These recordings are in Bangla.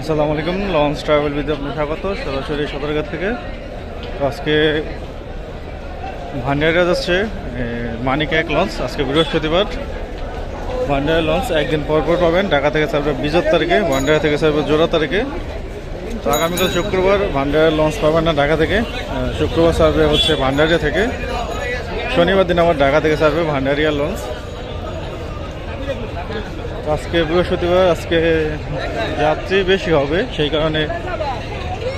আসসালামু আলাইকুম লঞ্চ ট্রাভেল বিদ্যা আপনার স্বাগত, সরাসরি সদরঘাট থেকে। আজকে ভান্ডারিয়া যাচ্ছে মানিক এক লঞ্চ আজকে বৃহস্পতিবার। ভান্ডারিয়া লঞ্চ একদিন পর পর পাবেন, ঢাকা থেকে ছাড়বে বিজত তারিখে ভান্ডারিয়া থেকে ছাড়বে জোড়া তারিখে। তো আগামীকাল শুক্রবার ভান্ডারিয়া লঞ্চ পাবেন না ঢাকা থেকে শুক্রবার ছাড়বে হচ্ছে ভান্ডারিয়া থেকে। শনিবার দিন আবার ঢাকা থেকে ছাড়বে ভান্ডারিয়া লঞ্চ আজকে বৃহস্পতিবার, আজকে যাত্রী বেশি হবে, সেই কারণে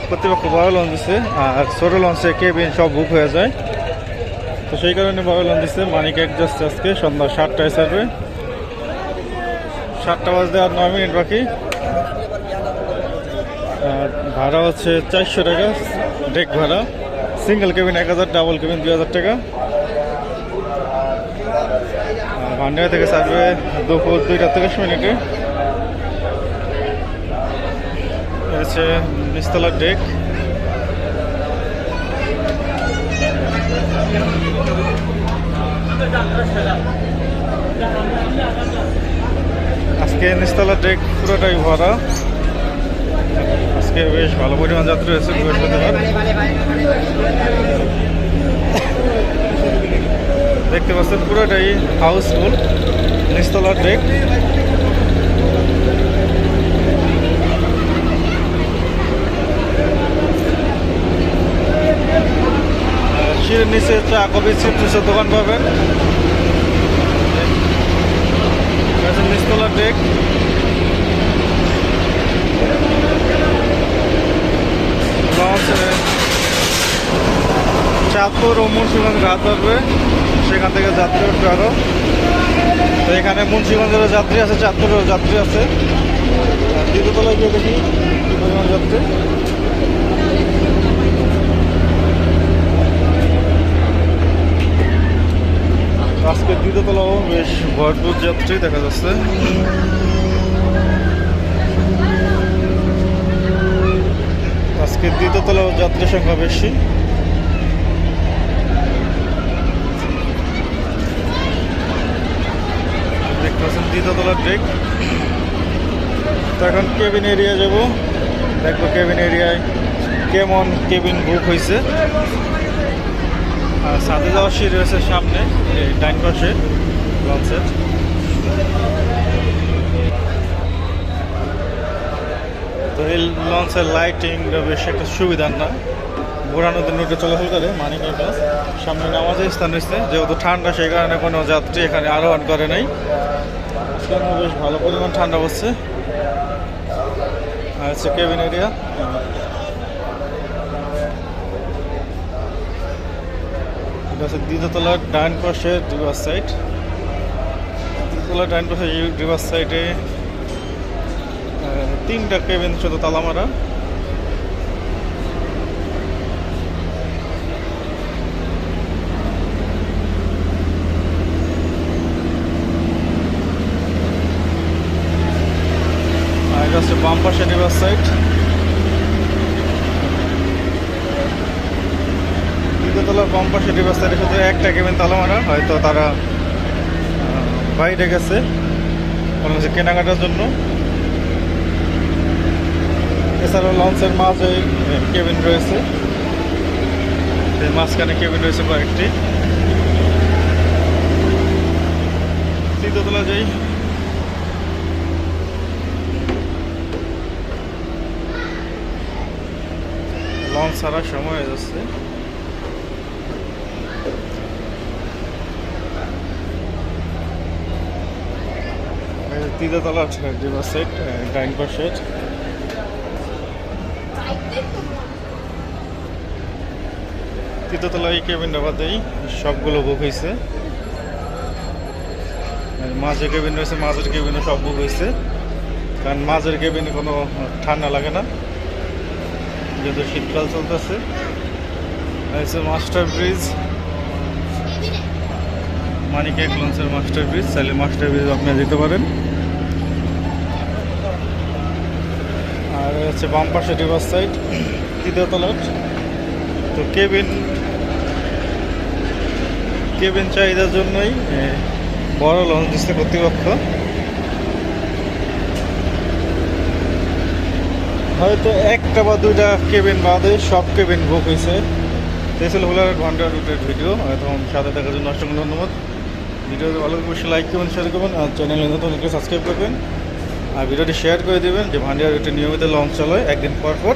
কর্তৃপক্ষ বড় লঞ্চ দিচ্ছে আর ছোটো লঞ্চে কেবিন সব বুক হয়ে যায়। তো সেই কারণে বড় লঞ্চ দিচ্ছে মানিক এক যাচ্ছে আজকে, সন্ধ্যা সাতটায় ছাড়বে। সাতটা বাজতে আর নয় মিনিট বাকি। আর ভাড়া হচ্ছে চারশো টাকা, ডেক ভাড়া। সিঙ্গেল কেবিন এক হাজার, ডাবল কেবিন দুই হাজার টাকা। ভান্ডারা থেকে ছাড়বে দুপুর দুইটা তিরিশ মিনিটে। এ বিস্তলার ডেক আজকে নিস্তলার ডেক পুরোটাই ভরা। আজকে বেশ ভালো পরিমাণ যাত্রী হয়েছে বৃহস্পতিবার। পাচ্ছেন পুরোটাই হাউসফুল নিচতলার ডেক নিচে চা কফি চিপসের দোকান পাবেন এটা নিস্তলার ডেক লঞ্চ চাঁদপুর ও মুন্সিগঞ্জ ঘাট ধরবে। সেখান থেকে যাত্রী উঠবে আরও তো এখানে মুন্সিগঞ্জেরও যাত্রী আছে, চাঁদপুরেরও যাত্রী আছে। দ্বিতীয়তলায় গিয়ে দেখি যাত্রী। আজকে দ্বিতীয়তলাও বেশ ভরপুর যাত্রী দেখা যাচ্ছে। আজকে দ্বিতীয়তলাও যাত্রী সংখ্যা বেশি। দ্বিতীয়তলার ডেক তো এখন কেবিন এরিয়া যাব। দেখব কেবিন এরিয়ায় কেমন কেবিন বুক হয়েছে আর সাথে যাওয়ার সিট রয়েছে সামনে ডাইন পাশে লঞ্চের তো এই লঞ্চের লাইটিংটা বেশ একটা সুবিধার না। ঘোরা নদীর নৌকে চলাচল করে মানিক বাস সামনে নামাজের স্থান রয়েছে, যেহেতু ঠান্ডা, সেই কারণে কোনো যাত্রী এখানে আরোহণ করে নাই। আজকে বেশ ভালো পরিমাণ ঠান্ডা পড়ছে। আর হচ্ছে কেবিন এরিয়া এটা হচ্ছে দ্বিতীয়তলার ডান পাশে রিভার সাইড দ্বিতীয়তলার ডান পাশে রিভার সাইডে তিনটা কেবিন শুধু তালা মারা হচ্ছে বাম পাশে রিভার সাইড দ্বিতীয়তলার বাম পাশে রিভার সাইডে একটা কেবিন তালা মারা, হয়তো তারা বাইরে গেছে। কোনো কিছু কেনাকাটার জন্য। এছাড়াও লঞ্চের মাঝে কেবিন রয়েছে। মাঝখানে কেবিন রয়েছে কয়েকটি। তৃতীয়তলা যাই। লঞ্চ ছাড়ার সময় হয়ে যাচ্ছে। তৃতীয়তলা রিভার সাইড ডাইন পাশের তৃতীয়তলায় এই কেবিনটা বাদেই সবগুলো বুক হয়েছে আর মাঝে কেবিন রয়েছে, মাঝের কেবিনে সব বুক হয়েছে কারণ মাঝের কেবিনে কোনো ঠান্ডা লাগে না। যেহেতু শীতকাল চলতেছে। Master bridge. মানিক এক লঞ্চের মাস্টার ব্রিজ। চাইলে মাস্টার ব্রিজ আপনি যেতে পারেন। আর হচ্ছে বাম রিভার সাইড, তৃতীয় তলার। তো কেবিন কেবিন চাহিদার জন্যই বড় লঞ্চ দিচ্ছে কর্তৃপক্ষ। হয়তো একটা বা দুইটা কেবিন বাদে সব কেবিন বুক হয়েছে তেসেল হোলার ঘণ্টা রুটের ভিডিও এখন সাথে থাকার জন্য অসংখ্য ধন্যবাদ। ভিডিওতে ভালো অবশ্যই লাইক করবেন শেয়ার করবেন, আর চ্যানেলে নতুন সাবস্ক্রাইব করবেন। আর ভিডিওটি শেয়ার করে দেবেন যে ভান্ডিয়া রুটে নিয়মিত লঞ্চ চালায় একদিন পর পর।